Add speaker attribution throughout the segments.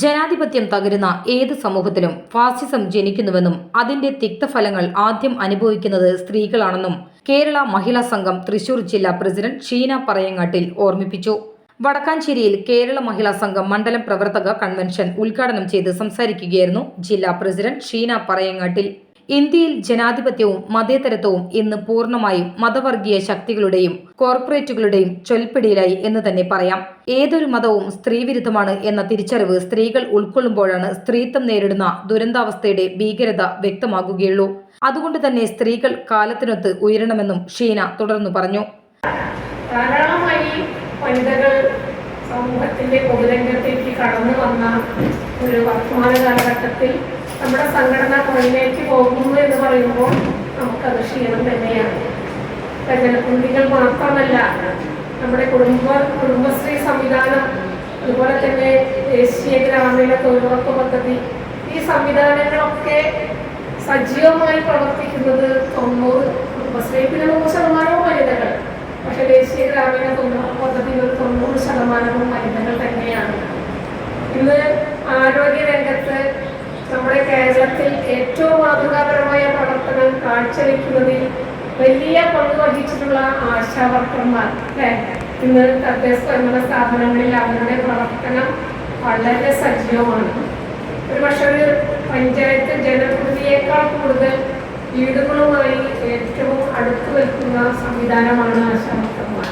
Speaker 1: ജനാധിപത്യം തകരുന്ന ഏത് സമൂഹത്തിലും ഫാസിസം ജനിക്കുന്നുവെന്നും അതിന്റെ തിക്തഫലങ്ങൾ ആദ്യം അനുഭവിക്കുന്നത് സ്ത്രീകളാണെന്നും കേരള മഹിളാ സംഘം തൃശൂർ ജില്ലാ പ്രസിഡന്റ് ഷീന പറയങ്ങാട്ടിൽ ഓർമ്മിപ്പിച്ചു. വടക്കാഞ്ചേരിയിൽ കേരള മഹിളാ സംഘം മണ്ഡലം പ്രവർത്തക കൺവെൻഷൻ ഉദ്ഘാടനം ചെയ്ത് സംസാരിക്കുകയായിരുന്നു ജില്ലാ പ്രസിഡന്റ് ഷീന പറയങ്ങാട്ടിൽ. ഇന്ത്യയിൽ ജനാധിപത്യവും മതേതരത്വവും ഇന്ന് പൂർണമായും മതവർഗീയ ശക്തികളുടെയും കോർപ്പറേറ്റുകളുടെയും ചൊൽപ്പിടിയിലായി എന്ന് തന്നെ പറയാം. ഏതൊരു മതവും സ്ത്രീവിരുദ്ധമാണ് എന്ന തിരിച്ചറിവ് സ്ത്രീകൾ ഉൾക്കൊള്ളുമ്പോഴാണ് സ്ത്രീത്വം നേരിടുന്ന ദുരന്താവസ്ഥയുടെ ഭീകരത വ്യക്തമാകുകയുള്ളൂ. അതുകൊണ്ട് തന്നെ സ്ത്രീകൾ കാലത്തിനൊത്ത് ഉയരണമെന്നും ഷീന തുടർന്നു പറഞ്ഞു.
Speaker 2: ധാരാളമായി വനിതകൾ സമൂഹത്തിന്റെ പൊതുരംഗത്തേക്ക് കടന്നു വന്ന ഒരു വർത്തമാന കാലഘട്ടത്തിൽ നമ്മുടെ സംഘടന മുന്നിലേക്ക് പോകുന്നു എന്ന് പറയുമ്പോൾ നമുക്കത് ക്ഷീണം തന്നെയാണ്. പ്രജനകുണ്ടികൾ മാത്രമല്ല നമ്മുടെ കുടുംബ കുടുംബശ്രീ സംവിധാനം അതുപോലെ തന്നെ ദേശീയ ഗ്രാമീണ തൊഴിലുറപ്പ് പദ്ധതി ഈ സംവിധാനങ്ങളൊക്കെ സജീവമായി പ്രവർത്തിക്കുന്നത് തൊണ്ണൂറ് കുടുംബശ്രീ പിന്നെ നൂറ് ശതമാനവും വനിതകൾ. പക്ഷെ ദേശീയ ഗ്രാമീണ തൊഴിലുറപ്പ് പദ്ധതികൾ തൊണ്ണൂറ് ശതമാനവും വനിതകൾ തന്നെയാണ്. ഇന്ന് ആരോഗ്യ ഏറ്റവും മാതൃകാപരമായ പ്രവർത്തനം കാഴ്ചവെക്കുന്നതിൽ വലിയ പങ്ക് വഹിച്ചിട്ടുള്ള ആശാവർക്കർമാർ അല്ലെ? ഇന്ന് തദ്ദേശ സ്വയംഭരണ സ്ഥാപനങ്ങളിൽ അവരുടെ പ്രവർത്തനം വളരെ സജീവമാണ്. ഒരു പക്ഷേ ഒരു പഞ്ചായത്ത് ജനപ്രതിയേക്കാൾ കൂടുതൽ വീടുകളുമായി ഏറ്റവും അടുത്തു നിൽക്കുന്ന സംവിധാനമാണ് ആശാവർക്കർമാർ.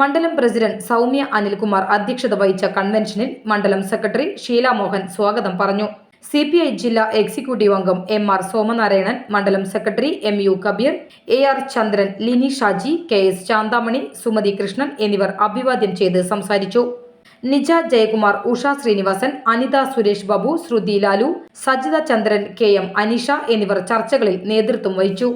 Speaker 1: മണ്ഡലം പ്രസിഡന്റ് സൗമ്യ അനിൽകുമാർ അധ്യക്ഷത വഹിച്ച കൺവെൻഷനിൽ മണ്ഡലം സെക്രട്ടറി ഷീല മോഹൻ സ്വാഗതം പറഞ്ഞു. സി പി ഐ ജില്ലാ എക്സിക്യൂട്ടീവ് അംഗം എം ആർ സോമനാരായണൻ മണ്ഡലം secretary M U Kabeer A R Chandran Lini Shaji K S Santhamani Sumathi Krishnan എന്നിവർ അഭിവാദ്യം ചെയ്ത് സംസാരിച്ചു. നിജ ജയകുമാർ ഉഷ ശ്രീനിവാസൻ അനിത സുരേഷ് ബാബു ശ്രുതി ലാലു സജിത ചന്ദ്രൻ കെ എം അനീഷ എന്നിവർ ചർച്ചകളിൽ നേതൃത്വം വഹിച്ചു.